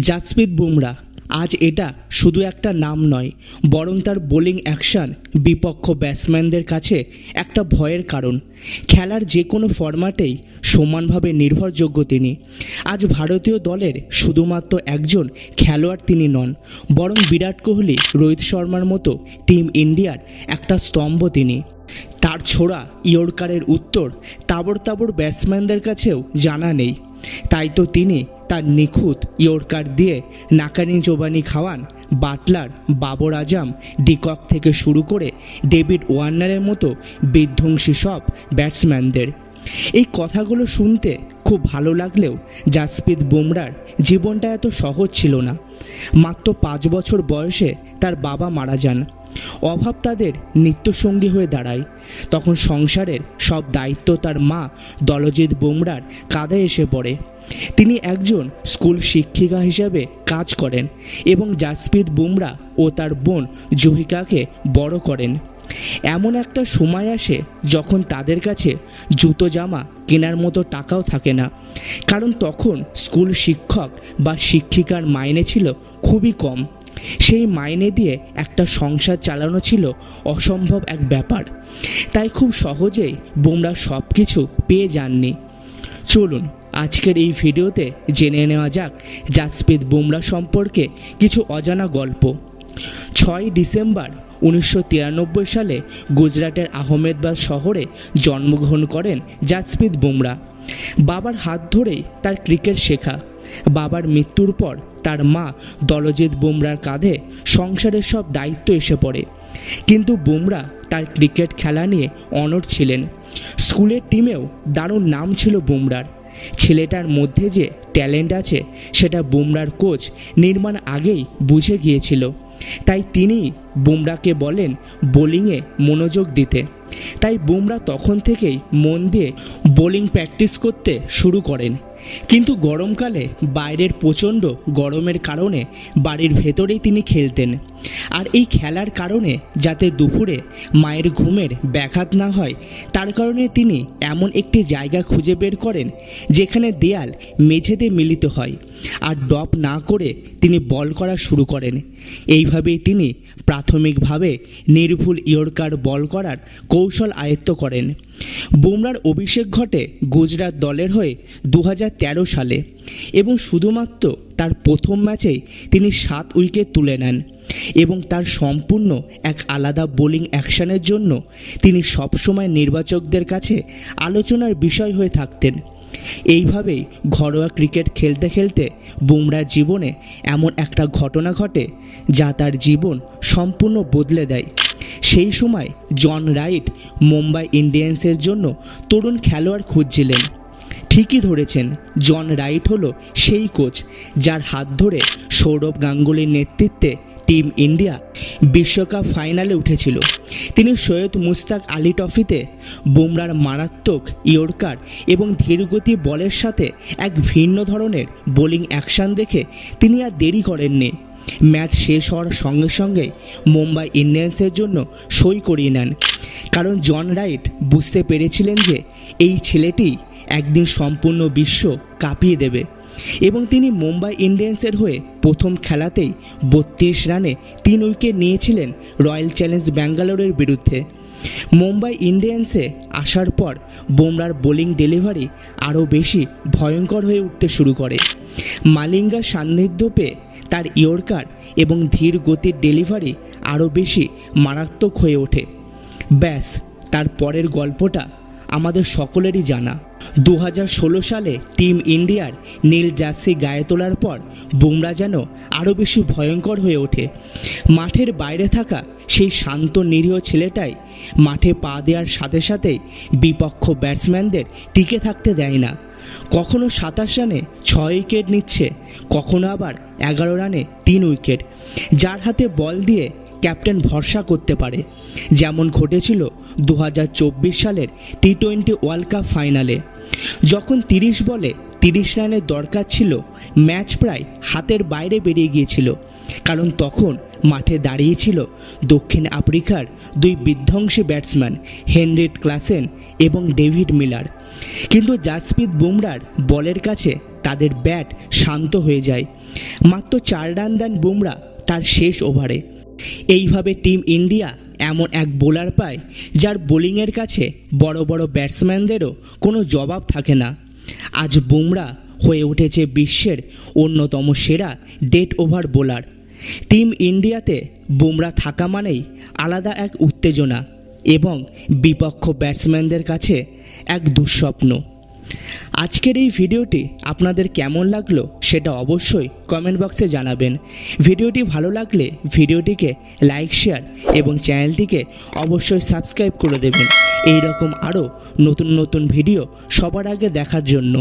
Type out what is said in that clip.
জাসপ্রীত বুমরা, আজ এটা শুধু একটা নাম নয়, বরং তার বোলিং অ্যাকশন বিপক্ষ ব্যাটসম্যানদের কাছে একটা ভয়ের কারণ। খেলার যে কোনো ফরম্যাটেই সমানভাবে নির্ভরযোগ্য তিনি। আজ ভারতীয় দলের শুধুমাত্র একজন খেলোয়াড় তিনি নন, বরং বিরাট কোহলি, রোহিত শর্মার মতো টিম ইন্ডিয়ার একটা স্তম্ভ তিনি। তার ছোড়া ইয়র্কারের উত্তর তাবড় তাবড় ব্যাটসম্যানদের কাছেও জানা নেই। তাই তো তিনি তার নিখুঁত ইয়র্কার দিয়ে নাকানি জোবানি খাওয়ান বাটলার বাবর আজম ডিকক থেকে শুরু করে ডেভিড ওয়ার্নারের মতো বিধ্বংসী সব ব্যাটসম্যানদের। এই কথাগুলো শুনতে খুব ভালো লাগলেও জাসপ্রীত বুমরার জীবনটা এত সহজ ছিল না। মাত্র পাঁচ বছর বয়সে তার বাবা মারা যান। অভাব তাদের নিত্যসঙ্গী হয়ে দাঁড়ায়। তখন সংসারের সব দায়িত্ব তার মা দলজিৎ বুমরার কাঁধে এসে পড়ে। তিনি একজন স্কুল শিক্ষিকা হিসেবে কাজ করেন এবং জাসপ্রীত বুমরা ও তার বোন জুহিকাকে বড় করেন। এমন একটা সময় আসে যখন তাদের কাছে জুতো জামা কেনার মতো টাকাও থাকে না। কারণ তখন স্কুল শিক্ষক বা শিক্ষিকার মাইনে ছিল খুবই কম। সেই মাইনে দিয়ে একটা সংসার চালানো ছিল অসম্ভব এক ব্যাপার। তাই খুব সহজেই বুমরা সব কিছু পেয়ে যাননি। চলুন, আজকের এই ভিডিওতে জেনে নেওয়া যাক জাসপ্রীত বুমরা সম্পর্কে কিছু অজানা গল্প। ছয় ডিসেম্বর উনিশশো তিরানব্বই সালে গুজরাটের আহমেদাবাদ শহরে জন্মগ্রহণ করেন জাসপ্রীত বুমরা। বাবার হাত ধরেই তার ক্রিকেট শেখা। বাবার মৃত্যুর পর তার মা দলজিৎ বুমরার কাঁধে সংসারের সব দায়িত্ব এসে পড়ে। কিন্তু বুমরা তার ক্রিকেট খেলা নিয়ে অনড় ছিলেন। স্কুলের টিমেও দারুণ নাম ছিল বুমরার। ছেলেটার মধ্যে যে ট্যালেন্ট আছে, সেটা বুমরার কোচ নির্মাণ আগেই বুঝে গিয়েছিল। তাই তিনি বুমরাকে বলেন বোলিংয়ে মনোযোগ দিতে। তাই বুমরা তখন থেকেই মন দিয়ে বোলিং প্র্যাকটিস করতে শুরু করেন। কিন্তু গরমকালে বাইরের প্রচণ্ড গরমের কারণে বাড়ির ভেতরেই তিনি খেলতেন। আর এই খেলার কারণে যাতে দুপুরে মায়ের ঘুমের ব্যাঘাত না হয়, তার কারণে তিনি এমন একটি জায়গা খুঁজে বের করেন যেখানে দেয়াল মেঝেতে মিলিত হয় আর ডপ না করে তিনি বল করা শুরু করেন। এইভাবেই তিনি প্রাথমিকভাবে নির্ভুল ইয়র্কার বল করার কৌশল আয়ত্ত করেন। বুমরার অভিষেক ঘটে গুজরাট দলের হয়ে দু হাজার তেরো সালে এবং শুধুমাত্র তার প্রথম ম্যাচেই তিনি সাত উইকেট তুলে নেন। এবং তার সম্পূর্ণ এক আলাদা বোলিং অ্যাকশনের জন্য তিনি সবসময় নির্বাচকদের কাছে আলোচনার বিষয় হয়ে থাকতেন। এইভাবেই ঘরোয়া ক্রিকেট খেলতে খেলতে বুমরার জীবনে এমন একটা ঘটনা ঘটে যা তার জীবন সম্পূর্ণ বদলে দেয়। সেই সময় জন রাইট মুম্বাই ইন্ডিয়ান্সের জন্য তরুণ খেলোয়াড় খুঁজছিলেন। ঠিকই ধরেছেন, জন রাইট হলো সেই কোচ যার হাত ধরে সৌরভ গাঙ্গুলির নেতৃত্বে টিম ইন্ডিয়া বিশ্বকাপ ফাইনালে উঠেছিল। তিনি সৈয়দ মুস্তাক আলী ট্রফিতে বুমরার মারাত্মক ইয়র্কার এবং ধীরগতি বলের সাথে এক ভিন্ন ধরনের বোলিং অ্যাকশন দেখে তিনি আর দেরি করেননি। ম্যাচ শেষ হওয়ার সঙ্গে সঙ্গে মুম্বাই ইন্ডিয়ান্সের জন্য সই করিয়ে নেন। কারণ জন রাইট বুঝতে পেরেছিলেন যে এই ছেলেটি একদিন সম্পূর্ণ বিশ্ব কাঁপিয়ে দেবে। এবং তিনি মুম্বাই ইন্ডিয়ান্সের হয়ে প্রথম খেলাতেই বত্রিশ রানে তিন উইকেট নিয়েছিলেন রয়্যাল চ্যালেঞ্জ ব্যাঙ্গালোরের বিরুদ্ধে। মুম্বাই ইন্ডিয়ান্সে আসার পর বুমরার বোলিং ডেলিভারি আরও বেশি ভয়ঙ্কর হয়ে উঠতে শুরু করে। মালিঙ্গার সান্নিধ্য পেয়ে তার ইয়র্কার এবং ধীর গতির ডেলিভারি আরও বেশি মারাত্মক হয়ে ওঠে। ব্যাস, তার পরের গল্পটা আমাদের সকলেরই জানা। দু হাজার ষোলো সালে টিম ইন্ডিয়ার নীল জার্সি গায়ে তোলার পর বুমরা যেন আরও বেশি ভয়ঙ্কর হয়ে ওঠে। মাঠের বাইরে থাকা সেই শান্ত নিরীহ ছেলেটাই মাঠে পা দেওয়ার সাথে সাথেই বিপক্ষ ব্যাটসম্যানদের টিকে থাকতে দেয় না। কখনো সাতাশ রানে ছয় উইকেট নিচ্ছে, কখনো আবার এগারো রানে তিন উইকেট। যার হাতে বল দিয়ে ক্যাপ্টেন ভরসা করতে পারে। যেমন ঘটেছিল দু হাজার চব্বিশ সালের টি টোয়েন্টি ওয়ার্ল্ড কাপ ফাইনালে। যখন তিরিশ বলে তিরিশ রানের দরকার ছিল, ম্যাচ প্রায় হাতের বাইরে বেরিয়ে গিয়েছিল। কারণ তখন মাঠে দাঁড়িয়েছিল দক্ষিণ আফ্রিকার দুই বিধ্বংসী ব্যাটসম্যান হেনরিট ক্লাসেন এবং ডেভিড মিলার। কিন্তু জাসপ্রীত বুমরার বলের কাছে তাদের ব্যাট শান্ত হয়ে যায়। মাত্র চার রান দেন বুমরা তার শেষ ওভারে। এইভাবে টিম ইন্ডিয়া এমন এক বোলার পায়, যার বোলিংয়ের কাছে বড় বড় ব্যাটসম্যানদেরও কোনো জবাব থাকে না। আজ বুমরা হয়ে উঠেছে বিশ্বের অন্যতম সেরা ডেট ওভার বোলার। টিম ইন্ডিয়াতে বুমরা থাকা মানেই আলাদা এক উত্তেজনা এবং বিপক্ষ ব্যাটসম্যানদের কাছে এক দুঃস্বপ্ন। আজকের এই ভিডিওটি আপনাদের কেমন লাগল সেটা অবশ্যই কমেন্ট বক্সে জানাবেন। ভিডিওটি ভালো লাগলে ভিডিওটিকে লাইক শেয়ার এবং চ্যানেলটিকে অবশ্যই সাবস্ক্রাইব করে দেবেন। এই রকম আরও নতুন নতুন ভিডিও সবার আগে দেখার জন্য।